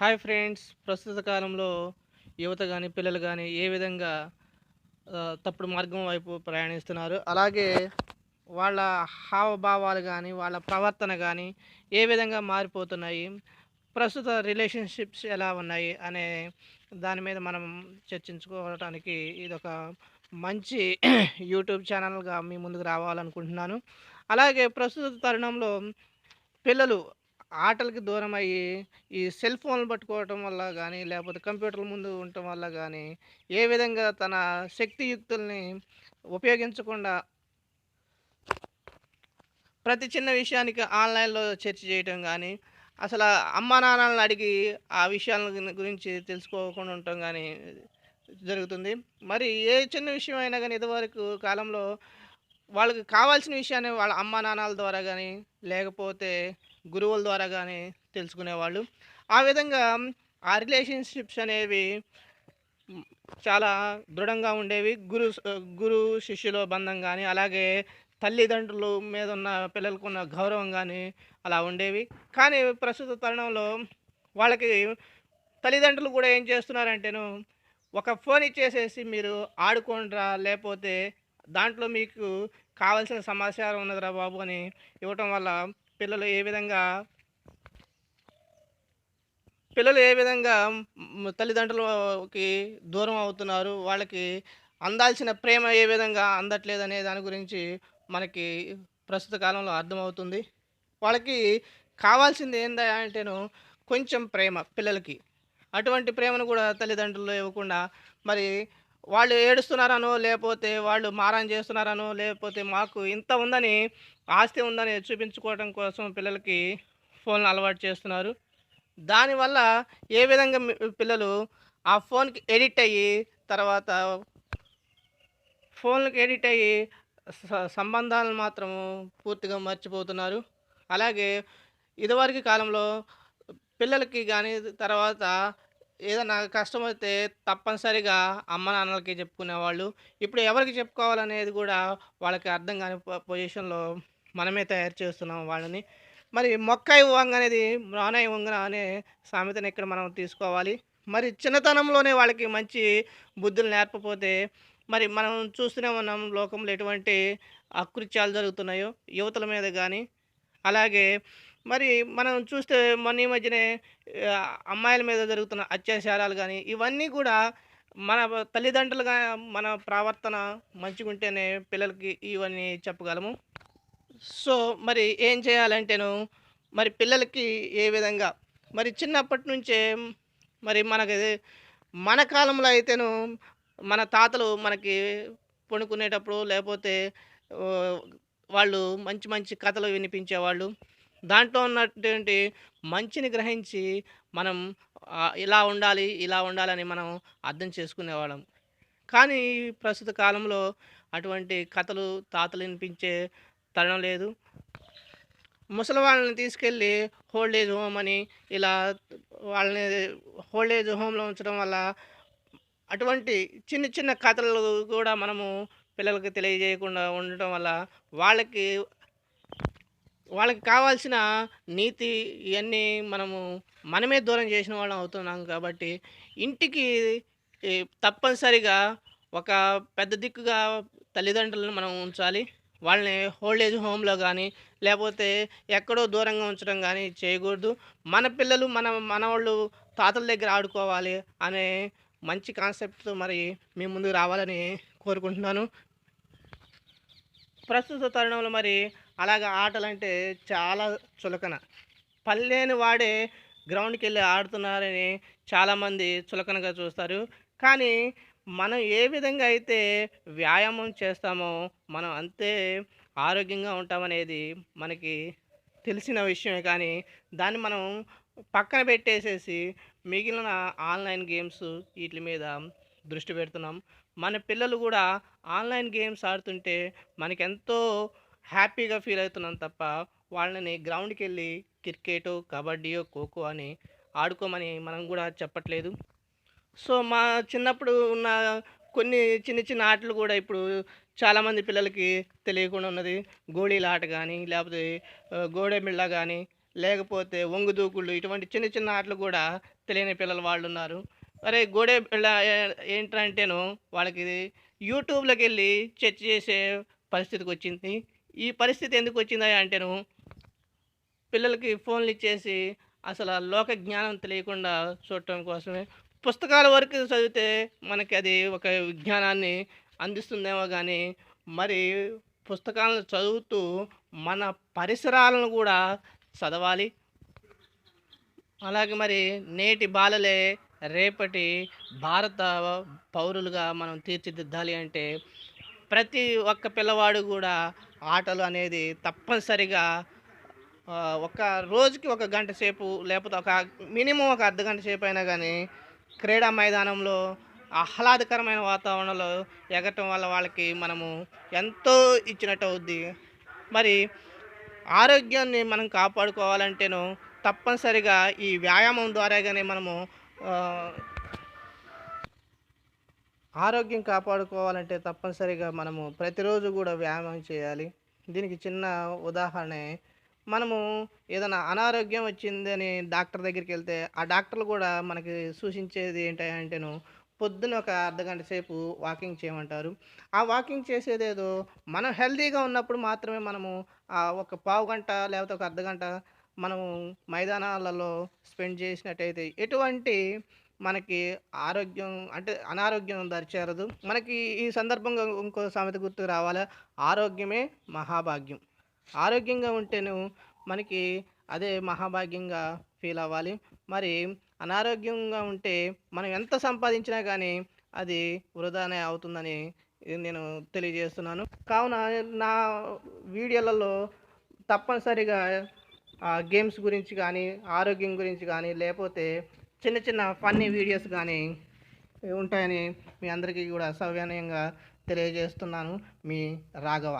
Hi friends. ప్రస్తుత కాలంలో యువత కానీ పిల్లలు కానీ ఏ విధంగా తప్పుడు మార్గం వైపు ప్రయాణిస్తున్నారు. అలాగే వాళ్ళ హావభావాలు కానీ వాళ్ళ ప్రవర్తన కానీ ఏ విధంగా మారిపోతున్నాయి? ప్రస్తుత రిలేషన్షిప్స్ ఎలా ఉన్నాయి? అనే దాని మీద మనం చర్చించుకోవడానికి ఇది ఒక మంచి యూట్యూబ్ ఛానల్గా మీ ముందుకు రావాలనుకుంటున్నాను. అలాగే ప్రస్తుత తరుణంలో పిల్లలు ఆటలకి దూరం అయ్యి ఈ సెల్ ఫోన్లు పట్టుకోవటం వల్ల కానీ లేకపోతే కంప్యూటర్ల ముందు ఉండటం వల్ల కానీ ఏ విధంగా తన శక్తియుక్తుల్ని ఉపయోగించకుండా ప్రతి చిన్న విషయానికి ఆన్లైన్లో చర్చ చేయటం కానీ అసలు అమ్మా నాన్నలను అడిగి ఆ విషయాల గురించి తెలుసుకోకుండా ఉండటం కానీ జరుగుతుంది. మరి ఏ చిన్న విషయం అయినా కానీ ఇదివరకు కాలంలో వాళ్ళకి కావాల్సిన విషయాన్ని వాళ్ళ అమ్మా నాన్నల ద్వారా కానీ లేకపోతే గురువుల ద్వారా కానీ తెలుసుకునేవాళ్ళు ఆ విధంగా ఆ రిలేషన్షిప్స్ అనేవి చాలా దృఢంగా ఉండేవి. గురు గురు శిష్యుల బంధం కానీ అలాగే తల్లిదండ్రుల మీద ఉన్న పిల్లలకు ఉన్న గౌరవం కానీ అలా ఉండేవి. కానీ ప్రస్తుత తరుణంలో వాళ్ళకి తల్లిదండ్రులు కూడా ఏం చేస్తున్నారంటేను ఒక ఫోన్ ఇచ్చేసేసి మీరు ఆడుకోండిరా లేకపోతే దాంట్లో మీకు కావాల్సిన సమాచారం ఉన్నదిరా బాబు అని ఇవ్వటం వల్ల పిల్లలు ఏ విధంగా పిల్లలు ఏ విధంగా తల్లిదండ్రులకి దూరం అవుతున్నారు వాళ్ళకి అందాల్సిన ప్రేమ ఏ విధంగా అందట్లేదు అనే దాని గురించి మనకి ప్రస్తుత కాలంలో అర్థమవుతుంది. వాళ్ళకి కావాల్సింది ఏందా అంటేను కొంచెం ప్రేమ పిల్లలకి. అటువంటి ప్రేమను కూడా తల్లిదండ్రులు ఇవ్వకుండా మరి వాళ్ళు ఏడుస్తున్నారనో లేకపోతే వాళ్ళు మారం చేస్తున్నారనో లేకపోతే మాకు ఇంత ఉందని ఆస్తి ఉందని చూపించుకోవడం కోసం పిల్లలకి ఫోన్లు అలవాటు చేస్తున్నారు. దానివల్ల ఏ విధంగా పిల్లలు ఆ ఫోన్కి ఎడిట్ అయ్యి తర్వాత ఫోన్లకు ఎడిట్ అయ్యి సంబంధాలను మాత్రం పూర్తిగా మర్చిపోతున్నారు. అలాగే ఇదివరకు కాలంలో పిల్లలకి కానీ తర్వాత ఏదైనా కష్టం అయితే తప్పనిసరిగా అమ్మ నాన్నలకి చెప్పుకునేవాళ్ళు. ఇప్పుడు ఎవరికి చెప్పుకోవాలనేది కూడా వాళ్ళకి అర్థం కాని పొ- పొజిషన్లో మనమే తయారు చేస్తున్నాం వాళ్ళని. మరి మొక్కాయి వంగ అనేది రానాయి వంగన అనే సామెతను ఇక్కడ మనం తీసుకోవాలి. మరి చిన్నతనంలోనే వాళ్ళకి మంచి బుద్ధులు నేర్పపోతే మరి మనం చూస్తూనే ఉన్నాం లోకంలో ఎటువంటి అకృత్యాలు జరుగుతున్నాయో యువతల మీద కానీ అలాగే మరి మనం చూస్తే మొన్న ఈ మధ్యనే అమ్మాయిల మీద జరుగుతున్న అత్యాచారాలు కానీ ఇవన్నీ కూడా మన తల్లిదండ్రులుగా మన ప్రవర్తన మంచిగా ఉంటేనే పిల్లలకి ఇవన్నీ చెప్పగలము. సో మరి ఏం చేయాలంటేను మరి పిల్లలకి ఏ విధంగా? మరి చిన్నప్పటి నుంచే మరి మనకి మన కాలంలో అయితేను మన తాతలు మనకి పడుకునేటప్పుడు లేకపోతే వాళ్ళు మంచి మంచి కథలు వినిపించేవాళ్ళు. దాంట్లో ఉన్నటువంటి మంచిని గ్రహించి మనం ఇలా ఉండాలి ఇలా ఉండాలని మనం అర్థం చేసుకునేవాళ్ళం. కానీ ప్రస్తుత కాలంలో అటువంటి కథలు తాతలు వినిపించే తరుణం లేదు. ముసలి వాళ్ళని తీసుకెళ్ళి హోల్డేజ్ ఏజ్ హోమ్ అని ఇలా వాళ్ళని హోల్డేజ్ ఏజ్ హోమ్లో ఉంచడం వల్ల అటువంటి చిన్న చిన్న కథలు కూడా మనము పిల్లలకి తెలియజేయకుండా ఉండటం వల్ల వాళ్ళకి వాళ్ళకి కావాల్సిన నీతి ఇవన్నీ మనము మనమే దూరం చేసిన వాళ్ళం అవుతున్నాం కాబట్టి ఇంటికి తప్పనిసరిగా ఒక పెద్ద దిక్కుగా తల్లిదండ్రులను మనం ఉంచాలి. వాళ్ళని ఓల్డ్ ఏజ్ హోమ్లో కానీ లేకపోతే ఎక్కడో దూరంగా ఉంచడం కానీ చేయకూడదు. మన పిల్లలు మన మనవాళ్ళు తాతల దగ్గర ఆడుకోవాలి అనే మంచి కాన్సెప్ట్తో మరి మీ ముందుకు రావాలని కోరుకుంటున్నాను. ప్రస్తుత తరుణంలో మరి అలాగే ఆటలంటే చాలా చులకన. పల్లెని వాడే గ్రౌండ్కి వెళ్ళి ఆడుతున్నారని చాలామంది చులకనగా చూస్తారు. కానీ మనం ఏ విధంగా అయితే వ్యాయామం చేస్తామో మనం అంతే ఆరోగ్యంగా ఉంటామనేది మనకి తెలిసిన విషయమే. కానీ దాన్ని మనం పక్కన పెట్టేసేసి మిగిలిన ఆన్లైన్ గేమ్స్ వీటి మీద దృష్టి పెడుతున్నాం. మన పిల్లలు కూడా ఆన్లైన్ గేమ్స్ ఆడుతుంటే మనకెంతో హ్యాపీగా ఫీల్ అవుతున్నాం తప్ప వాళ్ళని గ్రౌండ్కి వెళ్ళి క్రికెట్ కబడ్డీయో ఖోఖో అని ఆడుకోమని మనం కూడా చెప్పట్లేదు. సో మా చిన్నప్పుడు ఉన్న కొన్ని చిన్న చిన్న ఆటలు కూడా ఇప్పుడు చాలామంది పిల్లలకి తెలియకుండా ఉన్నది. గోళీల ఆట కానీ లేకపోతే గోడెమిళ్ళ కానీ లేకపోతే ఒంగు దూకుళ్ళు ఇటువంటి చిన్న చిన్న ఆటలు కూడా తెలియని పిల్లలు వాళ్ళు ఉన్నారు అరే గోడే బిళ్ళ ఏంటంటేను వాళ్ళకి యూట్యూబ్లోకి వెళ్ళి చర్చ చేసే పరిస్థితికి వచ్చింది ఈ పరిస్థితి ఎందుకు వచ్చిందా అంటేను పిల్లలకి ఫోన్లు ఇచ్చేసి అసలు లోక జ్ఞానం తెలియకుండా చూడటం కోసమే. పుస్తకాల వరకు చదివితే మనకి అది ఒక విజ్ఞానాన్ని అందిస్తుందేమో కానీ మరి పుస్తకాలను చదువుతూ మన పరిసరాలను కూడా చదవాలి. అలాగే మరి నేటి బాలలే రేపటి భారత పౌరులుగా మనం తీర్చిదిద్దాలి అంటే ప్రతి ఒక్క పిల్లవాడు కూడా ఆటలు అనేది తప్పనిసరిగా ఒక రోజుకి ఒక గంట సేపు లేకపోతే ఒక మినిమం ఒక అర్ధ గంట సేపు అయినా కానీ క్రీడా మైదానంలో ఆహ్లాదకరమైన వాతావరణంలో ఎగటం వల్ల వాళ్ళకి మనము ఎంతో ఇచ్చినట్టు అవుద్ది. మరి ఆరోగ్యాన్ని మనం కాపాడుకోవాలంటేను తప్పనిసరిగా ఈ వ్యాయామం ద్వారా కానీ మనము ఆరోగ్యం కాపాడుకోవాలంటే తప్పనిసరిగా మనము ప్రతిరోజు కూడా వ్యాయామం చేయాలి. దీనికి చిన్న ఉదాహరణే మనము ఏదైనా అనారోగ్యం వచ్చిందని డాక్టర్ దగ్గరికి వెళ్తే ఆ డాక్టర్లు కూడా మనకి సూచించేది ఏంటంటేను పొద్దున ఒక అర్ధగంట సేపు వాకింగ్ చేయమంటారు. ఆ వాకింగ్ చేసేదేదో మనం హెల్తీగా ఉన్నప్పుడు మాత్రమే మనము ఆ ఒక పావు గంట లేకపోతే ఒక అర్ధ గంట మనము మైదానాలలో స్పెండ్ చేసినట్టయితే ఎటువంటి మనకి ఆరోగ్యం అంటే అనారోగ్యం దరిచేరదు. మనకి ఈ సందర్భంగా ఇంకో సామెత గుర్తుకు రావాలా? ఆరోగ్యమే మహాభాగ్యం. ఆరోగ్యంగా ఉంటేను మనకి అదే మహాభాగ్యంగా ఫీల్ అవ్వాలి. మరి అనారోగ్యంగా ఉంటే మనం ఎంత సంపాదించినా కానీ అది వృధానే అవుతుందని నేను తెలియజేస్తున్నాను. కావున నా వీడియోలలో తప్పనిసరిగా గేమ్స్ గురించి కానీ ఆరోగ్యం గురించి కానీ లేకపోతే చిన్న చిన్న ఫన్నీ వీడియోస్ కానీ ఉంటాయని మీ అందరికీ కూడా సౌజన్యంగా తెలియజేస్తున్నాను. మీ రాఘవ.